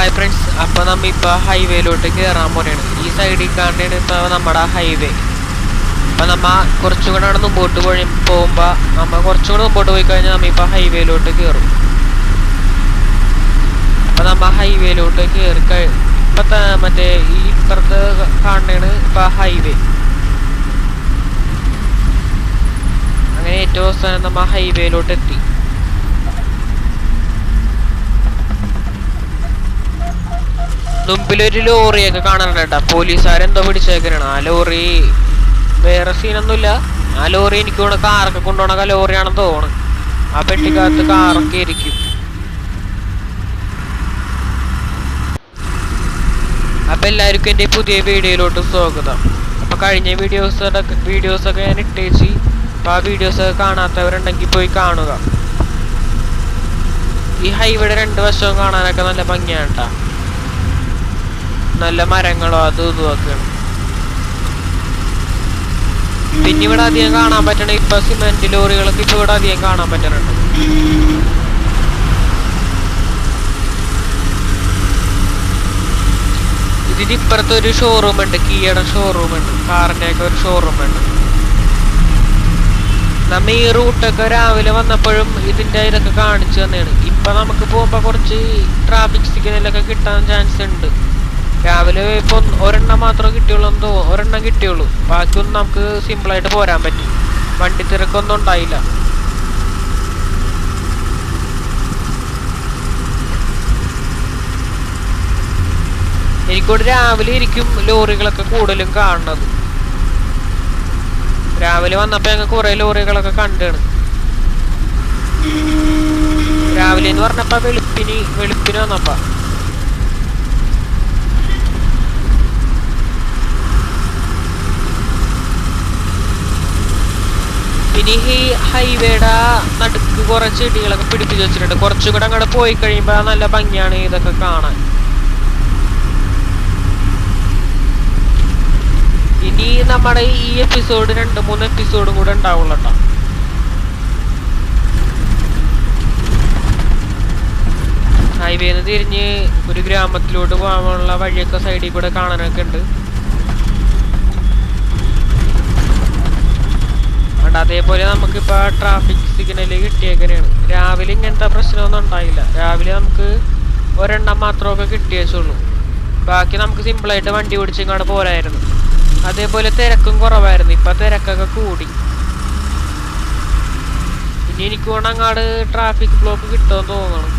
Hi friends അപ്പോൾ നമ്മൾ ഇപ്പോൾ ഹൈവേയിലോട്ട് കയറാൻ പോലെയാണ് ഈ സൈഡിൽ കാണുന്നതാണ് ഇപ്പോൾ നമ്മുടെ ഹൈവേ അപ്പോൾ നമ്മൾ കുറച്ചും കൂടെ അവിടെ മുമ്പോട്ട് പോയി പോകുമ്പോൾ നമ്മൾ കുറച്ചും കൂടെ മുമ്പോട്ട് പോയി കഴിഞ്ഞാൽ നമ്മ ഇപ്പോൾ ഹൈവേയിലോട്ട് കയറും അപ്പോൾ നമ്മൾ ഹൈവേയിലോട്ട് കയറി കഴി ഇപ്പോഴത്തെ മറ്റേ ഈ ഇപ്പുറത്ത് കാണുന്നതാണ് ഇപ്പോൾ ഹൈവേ അങ്ങനെ ഏറ്റവും അവസാനം നമ്മൾ ഹൈവേയിലോട്ട് എത്തി. മുമ്പിലൊരു ലോറിയൊക്കെ കാണാനുണ്ട് പോലീസുകാരെന്തോ പിടിച്ചേക്കണാണ്. ആ ലോറി വേറെ സീനൊന്നുമില്ല. ആ ലോറി എനിക്ക് തോന്നുന്നു കാറൊക്കെ കൊണ്ടുപോകണ ലോറിയാണെന്ന് തോന്നുന്നു. ആ പെട്ടിക്കകത്ത് കാറൊക്കെ ഇരിക്കും. അപ്പൊ എല്ലാവർക്കും എന്റെ പുതിയ വീഡിയോയിലോട്ട് സ്വാഗതം. അപ്പൊ കഴിഞ്ഞ വീഡിയോസ് വീഡിയോസൊക്കെ ഞാൻ ഇട്ടേച്ച്. അപ്പൊ ആ വീഡിയോസ് കാണാത്തവരുണ്ടെങ്കിൽ പോയി കാണുക. ഈ ഹൈവേയുടെ രണ്ട് വശവും കാണാനൊക്കെ നല്ല ഭംഗിയാണ് ട്ടാ. നല്ല മരങ്ങളോ അതും ഇതും ഒക്കെയാണ് പിന്നെ ഇവിടെ അധികം കാണാൻ പറ്റണ ഇപ്പൊ സിമെന്റ് ലോറികളൊക്കെ ഇപ്പൊ ഇവിടെ അധികം കാണാൻ പറ്റണുണ്ട്. ഇതിന് ഇപ്പുറത്ത് ഒരു ഷോറൂം ഉണ്ട് കീയുടെ ഷോറൂം ഉണ്ട് കാറിന്റെ ഒക്കെ ഒരു ഷോറൂം ഉണ്ട്. നമ്മ ഈ റൂട്ടൊക്കെ രാവിലെ വന്നപ്പോഴും ഇതിന്റെ ഇതൊക്കെ കാണിച്ചു തന്നെയാണ്. ഇപ്പൊ നമുക്ക് പോകുമ്പോ കുറച്ച് ട്രാഫിക് സിഗ്നലൊക്കെ കിട്ടാൻ ചാൻസ് ഉണ്ട്. രാവിലെ ഇപ്പൊ ഒരെണ്ണം മാത്രമേ കിട്ടിയുള്ളൂ എന്തോ ഒരെണ്ണം കിട്ടിയുള്ളൂ. ബാക്കിയൊന്നും നമുക്ക് സിമ്പിൾ ആയിട്ട് പോരാൻ പറ്റി. വണ്ടി തിരക്കൊന്നും ഉണ്ടായില്ല. എനിക്കോട് രാവിലെ ഇരിക്കും ലോറികളൊക്കെ കൂടുതലും കാണുന്നത്. രാവിലെ വന്നപ്പോ ഞങ്ങൾ കുറെ ലോറികളൊക്കെ കണ്ടാണ്. രാവിലെ എന്ന് പറഞ്ഞപ്പോ വെളുപ്പിന് വെളുപ്പിന് വന്നപ്പോ. പിന്നെ ഈ ഹൈവേയുടെ നടുക്ക് കുറച്ച് ചെടികളൊക്കെ പിടിപ്പിച്ച് വെച്ചിട്ടുണ്ട്. കുറച്ചുകൂടെ അങ്ങോട്ട് പോയി കഴിയുമ്പോ നല്ല ഭംഗിയാണ് ഇതൊക്കെ കാണാൻ. ഇനി നമ്മുടെ ഈ എപ്പിസോഡ് രണ്ട് മൂന്ന് എപ്പിസോഡും കൂടെ ഉണ്ടാവുള്ളൂ കേട്ടോ ഹൈവേന്ന് തിരിഞ്ഞ് ഒരു ഗ്രാമത്തിലോട്ട് പോകാനുള്ള വഴിയൊക്കെ സൈഡിൽ കൂടെ കാണാനൊക്കെ ഉണ്ട്. ഉണ്ട് അതേപോലെ നമുക്കിപ്പോൾ ട്രാഫിക് സിഗ്നൽ കിട്ടിയേക്കനെയാണ് രാവിലെ ഇങ്ങനത്തെ പ്രശ്നമൊന്നും ഉണ്ടായില്ല. രാവിലെ നമുക്ക് ഒരെണ്ണം മാത്രമൊക്കെ കിട്ടിയേച്ചുള്ളൂ ബാക്കി നമുക്ക് സിമ്പിളായിട്ട് വണ്ടി ഓടിച്ച് ഇങ്ങോട്ട് പോരായിരുന്നു. അതേപോലെ തിരക്കും കുറവായിരുന്നു. ഇപ്പം തിരക്കൊക്കെ കൂടി. ഇനി എനിക്ക് വേണം ട്രാഫിക് ബ്ലോക്ക് കിട്ടുമെന്ന് തോന്നണം.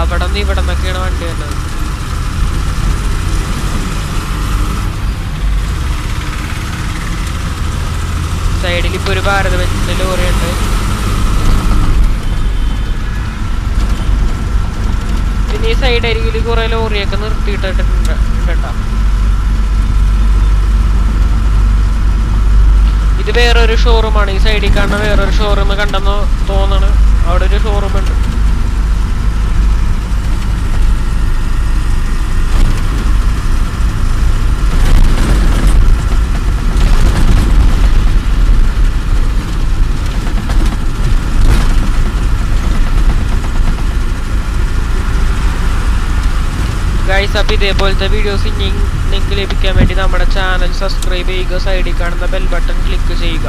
അവിടെ നിന്ന് ഇവിടെ നിന്നൊക്കെയാണ് വണ്ടി വരുന്നത്. സൈഡിൽ ഇപ്പൊ ഒരു ഭാരത് വെച്ചിട്ട് ലോറി ഉണ്ട്. പിന്നെ ഈ സൈഡ് അരികിൽ കുറെ ലോറിയൊക്കെ നിർത്തിയിട്ടിട്ടുണ്ട് കേട്ടോ. ഇത് വേറൊരു ഷോറൂമാണ് ഈ സൈഡിൽ കാണുന്ന വേറൊരു ഷോറൂം കണ്ടെന്ന് തോന്നണ്. അവിടെ ഒരു ഷോറൂം ഉണ്ട്. ഗൈസ് അപ്പോൾ ഇതേപോലത്തെ വീഡിയോസ് ഇനി നിങ്ങൾക്ക് ലഭിക്കാൻ വേണ്ടി നമ്മുടെ ചാനൽ സബ്സ്ക്രൈബ് ചെയ്യുക സൈഡിൽ കാണുന്ന ബെൽ ബട്ടൺ ക്ലിക്ക് ചെയ്യുക.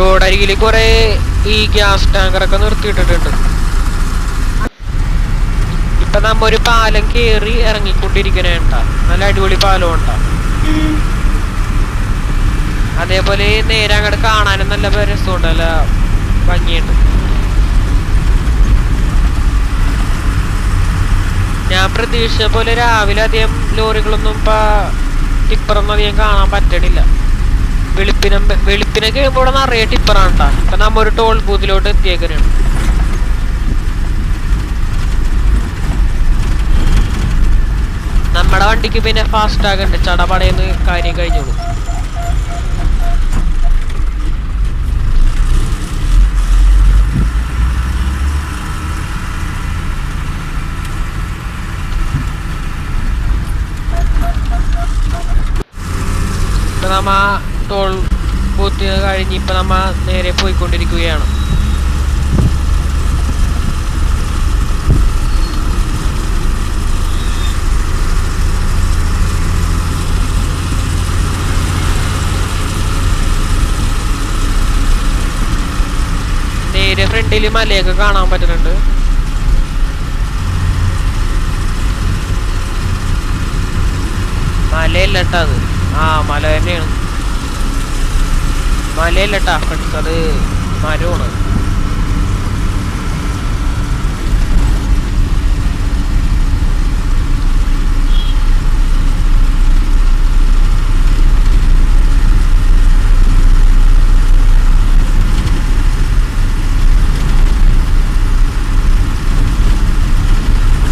റോഡരികിൽ കുറേ ഈ ഗ്യാസ് ടാങ്കറൊക്കെ നിർത്തിയിട്ടിട്ടുണ്ട്. ഇപ്പൊ നമ്മ ഒരു പാലം കേറി ഇറങ്ങിക്കൊണ്ടിരിക്കണേണ്ട നല്ല അടിപൊളി പാലം ഉണ്ടാ അതേപോലെ നേരെ അങ്ങോട്ട് കാണാനും നല്ല രസമുണ്ടല്ലോ ഭംഗിയുണ്ട്. ഞാൻ പ്രതീക്ഷിച്ച പോലെ രാവിലെ അധികം ലോറികളൊന്നും ഇപ്പൊ ടിപ്പറൊന്നും അധികം കാണാൻ പറ്റണില്ല. വെളുപ്പിനെ വെളുപ്പിനെ കഴിയുമ്പോൾ ഇവിടെ നിറയെ ടിപ്പറാണ് കേട്ടോ ഇപ്പൊ നമ്മ ഒരു ടോൾ ബൂത്തിലോട്ട് എത്തിയേക്കനാണ് നമ്മുടെ വണ്ടിക്ക് പിന്നെ ഫാസ്റ്റ് ആകണ്ട് ചടപടയെന്ന് കാര്യം കഴിഞ്ഞോളൂ നമ്മ ടോൾ ബൂത്ത് കഴിഞ്ഞ് ഇപ്പം നമ്മൾ നേരെ പോയിക്കൊണ്ടിരിക്കുകയാണ്. നേരെ ഫ്രണ്ടിൽ മലയൊക്കെ കാണാൻ പറ്റുന്നുണ്ട്. മലയല്ല കേട്ടോ അത്. ആ മല തന്നെയാണ്. മലയല്ല ട്ടാ ഫ്രണ്ട്സ് അത് മരമാണ്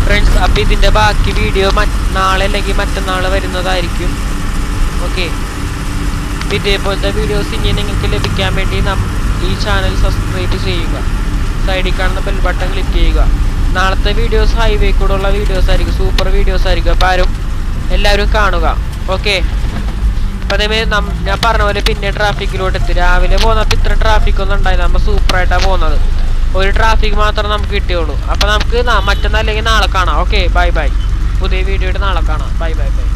ഫ്രണ്ട്സ് അപ്പൊ ബാക്കി വീഡിയോ നാളെ അല്ലെങ്കിൽ മറ്റന്നാൾ വരുന്നതായിരിക്കും. ഓക്കെ ഇതേപോലത്തെ വീഡിയോസ് ഇനി നിങ്ങൾക്ക് ലഭിക്കാൻ വേണ്ടി നം ഈ ചാനൽ സബ്സ്ക്രൈബ് ചെയ്യുക. സൈഡിൽ കാണുന്ന ബെൽ ബട്ടൺ ക്ലിക്ക് ചെയ്യുക. നാളത്തെ വീഡിയോസ് ഹൈവേ കൂടെ ഉള്ള വീഡിയോസ് ആയിരിക്കും. സൂപ്പർ വീഡിയോസ് ആയിരിക്കും. അപ്പോൾ ആരും എല്ലാവരും കാണുക. ഓക്കെ അപ്പം അതേമാതിരി ഞാൻ പറഞ്ഞ പോലെ പിന്നെ ട്രാഫിക്കിലോട്ട് എത്തി. രാവിലെ പോകുന്നപ്പോൾ ഇത്ര ട്രാഫിക്കൊന്നും ഉണ്ടായില്ല. നമ്മൾ സൂപ്പറായിട്ടാണ് പോകുന്നത്. ഒരു ട്രാഫിക് മാത്രം നമുക്ക് കിട്ടിയുള്ളൂ. അപ്പോൾ നമുക്ക് മറ്റന്നാൾ അല്ലെങ്കിൽ നാളെ കാണാം. ഓക്കെ ബൈ ബൈ പുതിയ വീഡിയോയുടെ നാളെ കാണാം. Bye bye bye